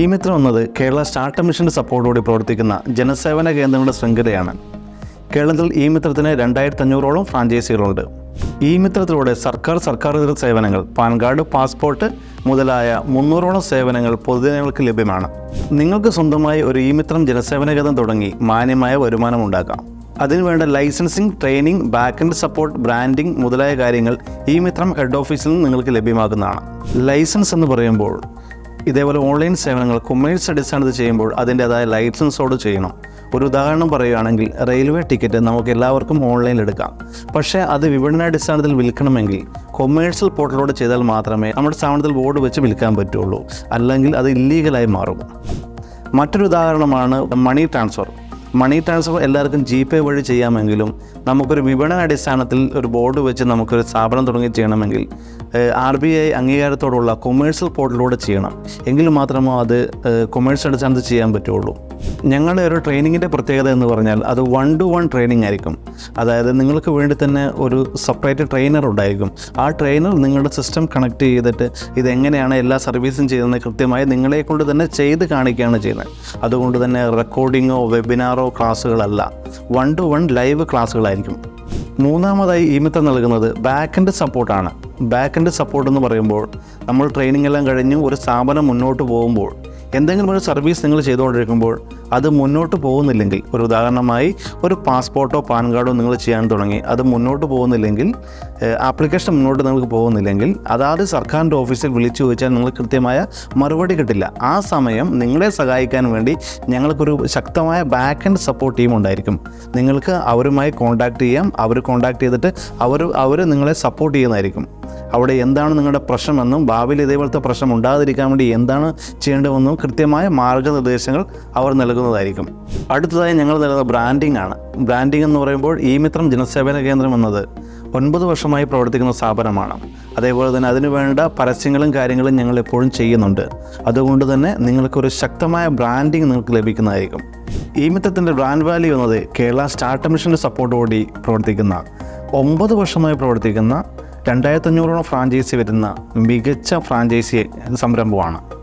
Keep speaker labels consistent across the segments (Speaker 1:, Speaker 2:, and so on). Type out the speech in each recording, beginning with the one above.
Speaker 1: ഈ മിത്രം എന്നത് കേരള സ്റ്റാർട്ടപ്പ് മിഷന്റെ സപ്പോർട്ടോടെ പ്രവർത്തിക്കുന്ന ജനസേവന കേന്ദ്രങ്ങളുടെ ശൃംഖലയാണ്. കേരളത്തിൽ ഈ മിത്രത്തിന് രണ്ടായിരത്തി അഞ്ഞൂറോളം ഫ്രാഞ്ചൈസികളുണ്ട്. ഈ മിത്രത്തിലൂടെ സർക്കാർ സർക്കാർ ഇതര സേവനങ്ങൾ പാൻ കാർഡ് പാസ്പോർട്ട് മുതലായ മുന്നൂറോളം സേവനങ്ങൾ പൊതുജനങ്ങൾക്ക് ലഭ്യമാണ്. നിങ്ങൾക്ക് സ്വന്തമായി ഒരു ഈ മിത്രം ജനസേവന കേന്ദ്രം തുടങ്ങി മാന്യമായ വരുമാനം ഉണ്ടാക്കാം. അതിനുവേണ്ട licensing training back support branding മുതലായ കാര്യങ്ങൾ ഈ മിത്രം ഹെഡ് ഓഫീസിൽ നിന്ന് നിങ്ങൾക്ക് ലഭ്യമാകുന്നതാണ് ലൈസൻസ് എന്ന് പറയുമ്പോൾ ഇതേപോലെ ഓൺലൈൻ സേവനങ്ങൾ കൊമേഴ്സ് അടിസ്ഥാനത്തിൽ ചെയ്യുമ്പോൾ അതിന്റേതായ ലൈസൻസോട് ചെയ്യണം. ഒരു ഉദാഹരണം പറയുകയാണെങ്കിൽ റെയിൽവേ ടിക്കറ്റ് നമുക്ക് എല്ലാവർക്കും ഓൺലൈനിൽ എടുക്കാം. പക്ഷേ അത് വിപണനാടിസ്ഥാനത്തിൽ വിൽക്കണമെങ്കിൽ കൊമേഴ്സ്യൽ പോർട്ടലോട് ചെയ്താൽ മാത്രമേ നമ്മുടെ സ്ഥാപനത്തിൽ ബോർഡ് വെച്ച് വിൽക്കാൻ പറ്റുള്ളൂ. അല്ലെങ്കിൽ അത് ഇല്ലീഗലായി മാറും. മറ്റൊരു ഉദാഹരണമാണ് മണി ട്രാൻസ്ഫർ. മണി ട്രാൻസ്ഫർ എല്ലാവർക്കും ജി പേ വഴി ചെയ്യാമെങ്കിലും നമുക്കൊരു വിപണന അടിസ്ഥാനത്തിൽ ഒരു ബോർഡ് വെച്ച് നമുക്കൊരു സ്ഥാപനം തുടങ്ങി ചെയ്യണമെങ്കിൽ ആർ ബി ഐ അംഗീകാരത്തോടുള്ള കൊമേഴ്സ്യൽ പോർട്ടലിലൂടെ ചെയ്യണം. എങ്കിൽ മാത്രമേ അത് കൊമേഴ്സ് അടിസ്ഥാനത്തിൽ ചെയ്യാൻ പറ്റുള്ളൂ. ഞങ്ങളുടെ ഒരു ട്രെയിനിങ്ങിന്റെ പ്രത്യേകത എന്ന് പറഞ്ഞാൽ അത് വൺ ടു വൺ ട്രെയിനിങ് ആയിരിക്കും. അതായത് നിങ്ങൾക്ക് വേണ്ടി തന്നെ ഒരു സെപ്പറേറ്റ് ട്രെയിനർ ഉണ്ടായിരിക്കും. ആ ട്രെയിനർ നിങ്ങളുടെ സിസ്റ്റം കണക്ട് ചെയ്തിട്ട് ഇതെങ്ങനെയാണ് എല്ലാ സർവീസും ചെയ്യുന്നത് കൃത്യമായി നിങ്ങളെ കൊണ്ട് തന്നെ ചെയ്ത് കാണിക്കുകയാണ് ചെയ്യുന്നത്. അതുകൊണ്ട് തന്നെ റെക്കോർഡിങ്ങോ വെബിനാറോ ക്ലാസ്സുകളല്ല. വൺ ടു വൺ ലൈവ് ക്ലാസ്സുകളായിരിക്കും. മൂന്നാമതായി ഈ മിത്രം നൽകുന്നത് ബാക്ക് എൻഡ് സപ്പോർട്ടാണ് ബാക്ക് എൻഡ് സപ്പോർട്ട് എന്ന് പറയുമ്പോൾ നമ്മൾ ട്രെയിനിങ് എല്ലാം കഴിഞ്ഞ് ഒരു സ്ഥാപനം മുന്നോട്ട് പോകുമ്പോൾ എന്തെങ്കിലും ഒരു സർവീസ് നിങ്ങൾ ചെയ്തുകൊണ്ടിരിക്കുമ്പോൾ അത് മുന്നോട്ട് പോകുന്നില്ലെങ്കിൽ ഒരു ഉദാഹരണമായി ഒരു പാസ്പോർട്ടോ പാൻ കാർഡോ നിങ്ങൾ ചെയ്യാൻ തുടങ്ങി അത് മുന്നോട്ട് പോകുന്നില്ലെങ്കിൽ ആപ്ലിക്കേഷൻ മുന്നോട്ട് നിങ്ങൾക്ക് പോകുന്നില്ലെങ്കിൽ അതാത് സർക്കാരിന്റെ ഓഫീസിൽ വിളിച്ചു ചോദിച്ചാൽ നിങ്ങൾ കൃത്യമായ മറുപടി കിട്ടില്ല. ആ സമയം നിങ്ങളെ സഹായിക്കാൻ വേണ്ടി ഞങ്ങൾക്കൊരു ശക്തമായ ബാക്ക് ആൻഡ് സപ്പോർട്ട് ടീം ഉണ്ടായിരിക്കും. നിങ്ങൾക്ക് അവരുമായി കോൺടാക്റ്റ് ചെയ്യാം. അവർ കോൺടാക്റ്റ് ചെയ്തിട്ട് അവർ അവർ നിങ്ങളെ സപ്പോർട്ട് ചെയ്യുന്നതായിരിക്കും. അവിടെ എന്താണ് നിങ്ങളുടെ പ്രശ്നമെന്നും ഭാവിയിൽ ഇതേപോലത്തെ പ്രശ്നം ഉണ്ടാകാതിരിക്കാൻ വേണ്ടി എന്താണ് ചെയ്യേണ്ടതെന്നും കൃത്യമായ മാർഗനിർദ്ദേശങ്ങൾ അവർ നൽകുന്നതായിരിക്കും. അടുത്തതായി ഞങ്ങൾ നൽകുന്ന ബ്രാൻഡിംഗ് ആണ്. ബ്രാൻഡിംഗ് എന്ന് പറയുമ്പോൾ ഈ മിത്രം ജനസേവന കേന്ദ്രം എന്നത് ഒൻപത് വർഷമായി പ്രവർത്തിക്കുന്ന സ്ഥാപനമാണ്. അതേപോലെ തന്നെ അതിനു വേണ്ട പരസ്യങ്ങളും കാര്യങ്ങളും ഞങ്ങൾ എപ്പോഴും ചെയ്യുന്നുണ്ട്. അതുകൊണ്ട് തന്നെ നിങ്ങൾക്കൊരു ശക്തമായ ബ്രാൻഡിംഗ് നിങ്ങൾക്ക് ലഭിക്കുന്നതായിരിക്കും. ഈ മിത്രത്തിന്റെ ബ്രാൻഡ് വാല്യൂ എന്നത് കേരള സ്റ്റാർട്ടപ്പ് മിഷന്റെ സപ്പോർട്ടോടി പ്രവർത്തിക്കുന്ന ഒമ്പത് വർഷമായി പ്രവർത്തിക്കുന്ന രണ്ടായിരത്തഞ്ഞൂറോളം ഫ്രാഞ്ചൈസി വരുന്ന മികച്ച ഫ്രാഞ്ചൈസി സംരംഭമാണ്.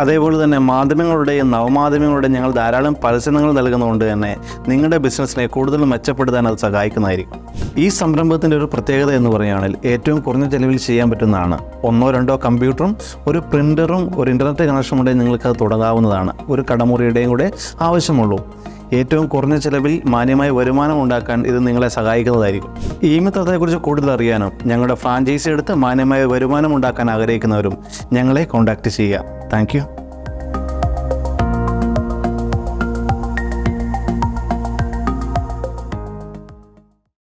Speaker 1: അതേപോലെ തന്നെ മാധ്യമങ്ങളുടെയും നവമാധ്യമങ്ങളുടെയും ഞങ്ങൾ ധാരാളം പരസ്യങ്ങൾ നൽകുന്നതുകൊണ്ട് തന്നെ നിങ്ങളുടെ ബിസിനസ്സിനെ കൂടുതൽ മെച്ചപ്പെടുത്താൻ അത് സഹായിക്കുന്നതായിരിക്കും. ഈ സംരംഭത്തിന്റെ ഒരു പ്രത്യേകത എന്ന് പറയുകയാണെങ്കിൽ ഏറ്റവും കുറഞ്ഞ ചെലവിൽ ചെയ്യാൻ പറ്റുന്നതാണ്. ഒന്നോ രണ്ടോ കമ്പ്യൂട്ടറും ഒരു പ്രിന്ററും ഒരു ഇന്റർനെറ്റ് കണക്ഷനും ഉണ്ടെങ്കിൽ നിങ്ങൾക്ക് അത് തുടങ്ങാവുന്നതാണ്. ഒരു കടമുറിയുടെയും കൂടെ ആവശ്യമുള്ളൂ. ഏറ്റവും കുറഞ്ഞ ചിലവിൽ മാന്യമായ വരുമാനം ഉണ്ടാക്കാൻ ഇത് നിങ്ങളെ സഹായിക്കുന്നതായിരിക്കും. ഈ മിത്രത്തെക്കുറിച്ച് കൂടുതൽ അറിയാനും ഞങ്ങളുടെ ഫ്രാഞ്ചൈസി എടുത്ത് മാന്യമായ വരുമാനം ഉണ്ടാക്കാൻ ആഗ്രഹിക്കുന്നവരും ഞങ്ങളെ കോൺടാക്റ്റ് ചെയ്യുക. താങ്ക്